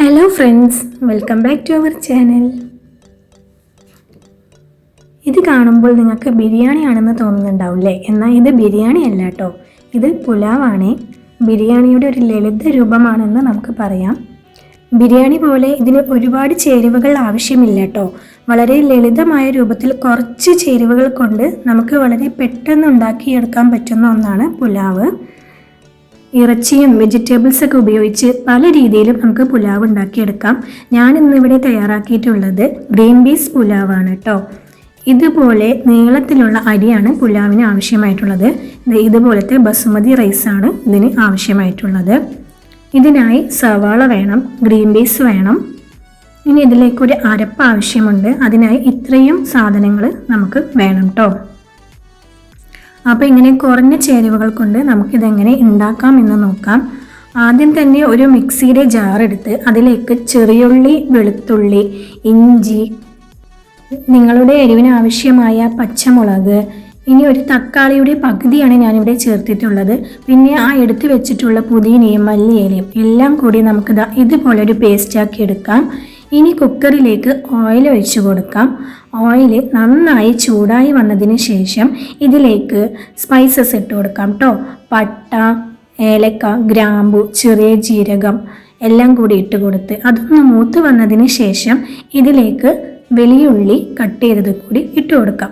Hello friends welcome back to our channel ഇത് കാണുമ്പോൾ നിങ്ങൾക്ക് ബിരിയാണി ആണെന്ന് തോന്നുന്നുണ്ടാവില്ലേ? എന്നാൽ ഇത് ബിരിയാണി അല്ല കേട്ടോ ഇത് പുലാവാണ്. ബിരിയാണിയുടെ ഒരു ലളിത രൂപമാണെന്ന് നമുക്ക് പറയാം. ബിരിയാണി പോലെ ഇതിന് ഒരുപാട് ചേരുവകൾ ആവശ്യമില്ല കേട്ടോ വളരെ ലളിതമായ രൂപത്തിൽ കുറച്ച് ചേരുവകൾ കൊണ്ട് നമുക്ക് വളരെ പെട്ടെന്ന് ഉണ്ടാക്കിയെടുക്കാൻ പറ്റുന്ന ഒന്നാണ് പുലാവ്. ഇറച്ചിയും വെജിറ്റബിൾസ് ഒക്കെ ഉപയോഗിച്ച് പല രീതിയിലും നമുക്ക് പുലാവ് ഉണ്ടാക്കിയെടുക്കാം. ഞാൻ ഇന്നിവിടെ തയ്യാറാക്കിയിട്ടുള്ളത് ഗ്രീൻ ബീസ് പുലാവാണ് കേട്ടോ ഇതുപോലെ നീളത്തിലുള്ള അരിയാണ് പുലാവിന് ആവശ്യമായിട്ടുള്ളത്. ഇതുപോലത്തെ ബസുമതി റൈസാണ് ഇതിന് ആവശ്യമായിട്ടുള്ളത്. ഇതിനായി സവാള വേണം ഗ്രീൻ ബീസ് വേണം. ഇനി ഇതിലേക്കൊരു അരപ്പ് ആവശ്യമുണ്ട്. അതിനായി ഇത്രയും സാധനങ്ങൾ നമുക്ക് വേണം കേട്ടോ അപ്പോൾ ഇങ്ങനെ കുറഞ്ഞ ചേരുവകൾ കൊണ്ട് നമുക്കിതെങ്ങനെ ഉണ്ടാക്കാം എന്ന് നോക്കാം. ആദ്യം തന്നെ ഒരു മിക്സിയുടെ ജാർ എടുത്ത് അതിലേക്ക് ചെറിയുള്ളി വെളുത്തുള്ളി ഇഞ്ചി നിങ്ങളുടെ എരിവിന് ആവശ്യമായ പച്ചമുളക് ഇനി ഒരു തക്കാളിയുടെ പകുതിയാണ് ഞാനിവിടെ ചേർത്തിട്ടുള്ളത്. പിന്നെ ആ എടുത്തു വെച്ചിട്ടുള്ള പുതിനയും മല്ലിയിലയും എല്ലാം കൂടി നമുക്ക് ദാ ഇതുപോലെ ഒരു പേസ്റ്റാക്കി എടുക്കാം. ഇനി കുക്കറിലേക്ക് ഓയിൽ ഒഴിച്ച് കൊടുക്കാം. ഓയിൽ നന്നായി ചൂടായി വന്നതിന് ശേഷം ഇതിലേക്ക് സ്പൈസസ് ഇട്ട് കൊടുക്കാം കേട്ടോ പട്ട ഏലക്ക ഗ്രാമ്പു ചെറിയ ജീരകം എല്ലാം കൂടി ഇട്ട് കൊടുത്ത് അതൊന്ന് മൂത്ത് വന്നതിന് ശേഷം ഇതിലേക്ക് വെളിയുള്ളി കട്ട് ചെയ്തത് കൂടി ഇട്ട് കൊടുക്കാം.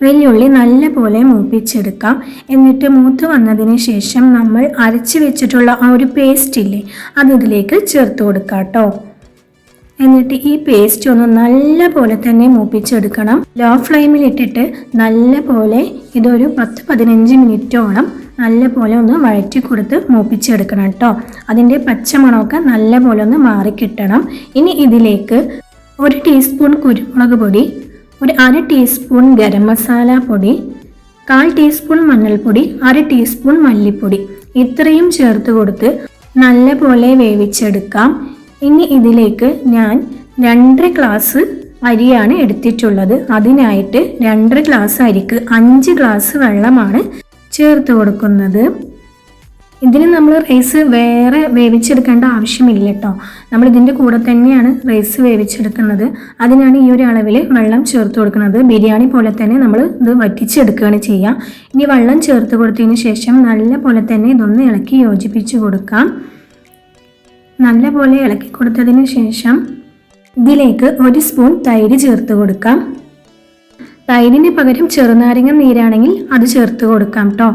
വെല്ലുള്ളി നല്ലപോലെ മൂപ്പിച്ചെടുക്കാം. എന്നിട്ട് മൂത്ത് വന്നതിന് ശേഷം നമ്മൾ അരച്ച് വെച്ചിട്ടുള്ള ആ ഒരു പേസ്റ്റ് ഇല്ലേ അത് ഇതിലേക്ക് ചേർത്ത് കൊടുക്കാം കേട്ടോ എന്നിട്ട് ഈ പേസ്റ്റ് ഒന്ന് നല്ല പോലെ തന്നെ മൂപ്പിച്ചെടുക്കണം. ലോ ഫ്ലെയിമിൽ ഇട്ടിട്ട് നല്ല പോലെ ഇതൊരു പത്ത് പതിനഞ്ച് മിനിറ്റോളം നല്ല പോലെ ഒന്ന് വഴറ്റി കൊടുത്ത് മൂപ്പിച്ചെടുക്കണം കേട്ടോ അതിന്റെ പച്ചമണമൊക്കെ നല്ല പോലെ ഒന്ന് മാറിക്കിട്ടണം. ഇനി ഇതിലേക്ക് ഒരു ടീസ്പൂൺ കുരുമുളക് പൊടി ഒരു അര ടീസ്പൂൺ ഗരം മസാല പൊടി കാൽ ടീസ്പൂൺ മഞ്ഞൾപ്പൊടി അര ടീസ്പൂൺ മല്ലിപ്പൊടി ഇത്രയും ചേർത്ത് കൊടുത്ത് നല്ലപോലെ വേവിച്ചെടുക്കാം. ഇനി ഇതിലേക്ക് ഞാൻ രണ്ടര ഗ്ലാസ് അരിയാണ് എടുത്തിട്ടുള്ളത്. അതിനായിട്ട് രണ്ടര ഗ്ലാസ് അരിക്ക് അഞ്ച് ഗ്ലാസ് വെള്ളമാണ് ചേർത്ത് കൊടുക്കുന്നത്. ഇതിന് നമ്മൾ റൈസ് വേറെ വേവിച്ചെടുക്കേണ്ട ആവശ്യമില്ല കേട്ടോ നമ്മൾ ഇതിന്റെ കൂടെ തന്നെയാണ് റൈസ് വേവിച്ചെടുക്കുന്നത്. അതിനാണ് ഈ ഒരു അളവിൽ വെള്ളം ചേർത്ത് കൊടുക്കുന്നത്. ബിരിയാണി പോലെ തന്നെ നമ്മൾ ഇത് വറ്റിച്ചെടുക്കുകയാണ് ചെയ്യുക ഇനി വെള്ളം ചേർത്ത് കൊടുത്തതിന് ശേഷം നല്ല പോലെ തന്നെ ഇതൊന്ന് ഇളക്കി യോജിപ്പിച്ച് കൊടുക്കാം. നല്ല പോലെ ഇളക്കി കൊടുത്തതിന് ശേഷം ഇതിലേക്ക് ഒരു സ്പൂൺ തൈര് ചേർത്ത് കൊടുക്കാം. തൈരിന് പകരം ചെറുനാരങ്ങ നീരാണെങ്കിൽ അത് ചേർത്ത് കൊടുക്കാം കേട്ടോ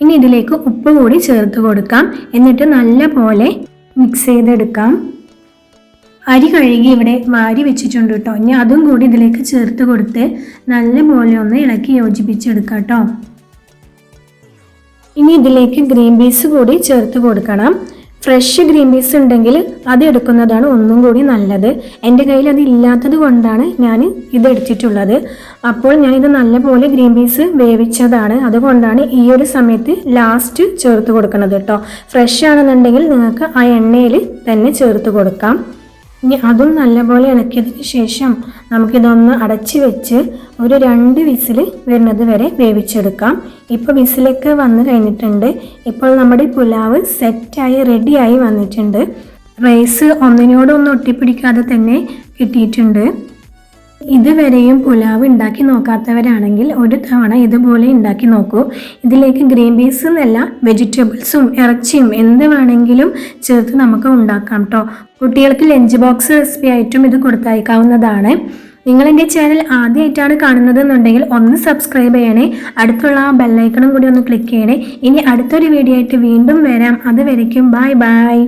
ഇനി ഇതിലേക്ക് ഉപ്പ് കൂടി ചേർത്ത് കൊടുക്കാം. എന്നിട്ട് നല്ല പോലെ മിക്സ് ചെയ്തെടുക്കാം. അരി കഴുകി ഇവിടെ വാരി വെച്ചിട്ടുണ്ട് കേട്ടോ. ഇനി അതും കൂടി ഇതിലേക്ക് ചേർത്ത് കൊടുത്ത് നല്ല പോലെ ഒന്ന് ഇളക്കി യോജിപ്പിച്ചെടുക്കാം കേട്ടോ ഇനി ഇതിലേക്ക് ഗ്രീൻ പീസ് കൂടി ചേർത്ത് കൊടുക്കണം. ഫ്രഷ് ഗ്രീൻ പീസ് ഉണ്ടെങ്കിൽ അത് എടുക്കുന്നതാണ് ഒന്നും കൂടി നല്ലത്. എന്റെ കയ്യിൽ അത് ഇല്ലാത്തത് കൊണ്ടാണ് ഞാൻ ഇത് എടുത്തിട്ടുള്ളത്. അപ്പോൾ ഞാനിത് നല്ലപോലെ ഗ്രീൻ പീസ് വേവിച്ചതാണ്. അതുകൊണ്ടാണ് ഈ ഒരു സമയത്ത് ലാസ്റ്റ് ചേർത്ത് കൊടുക്കുന്നത് കേട്ടോ. ഫ്രഷ് ആണെന്നുണ്ടെങ്കിൽ നിങ്ങൾക്ക് ആ എണ്ണയിൽ തന്നെ ചേർത്ത് കൊടുക്കാം. ഇനി അതും നല്ലപോലെ ഇളക്കിയതിന് ശേഷം നമുക്കിതൊന്ന് അടച്ച് വെച്ച് ഒരു രണ്ട് വിസിൽ വരുന്നത് വരെ വേവിച്ചെടുക്കാം. ഇപ്പോൾ വിസിലൊക്കെ വന്നു കഴിഞ്ഞിട്ടുണ്ട്. ഇപ്പോൾ നമ്മുടെ പുലാവ് സെറ്റായി റെഡിയായി വന്നിട്ടുണ്ട്. റൈസ് ഒന്നിനോടൊന്നും ഒട്ടിപ്പിടിക്കാതെ തന്നെ കിട്ടിയിട്ടുണ്ട്. ഇതുവരെയും പുലാവ് ഉണ്ടാക്കി നോക്കാത്തവരാണെങ്കിൽ ഒരു തവണ ഇതുപോലെ ഉണ്ടാക്കി നോക്കൂ. ഇതിലേക്ക് ഗ്രീൻ പീസ് എന്നല്ല വെജിറ്റബിൾസും ഇറച്ചിയും എന്ത് വേണമെങ്കിലും ചേർത്ത് നമുക്ക് ഉണ്ടാക്കാം കേട്ടോ കുട്ടികൾക്ക് ലഞ്ച് ബോക്സ് റെസിപ്പി ആയിട്ടും ഇത് കൊടുത്തയക്കാവുന്നതാണ്. നിങ്ങൾ എന്റെ ചാനൽ ആദ്യമായിട്ടാണ് കാണുന്നതെന്നുണ്ടെങ്കിൽ ഒന്ന് സബ്സ്ക്രൈബ് ചെയ്യണേ അടുത്തുള്ള ആ ബെല്ലൈക്കണും കൂടി ഒന്ന് ക്ലിക്ക് ചെയ്യണേ. ഇനി അടുത്തൊരു വീഡിയോ ആയിട്ട് വീണ്ടും വരാം. അതുവരയ്ക്കും ബൈ ബൈ.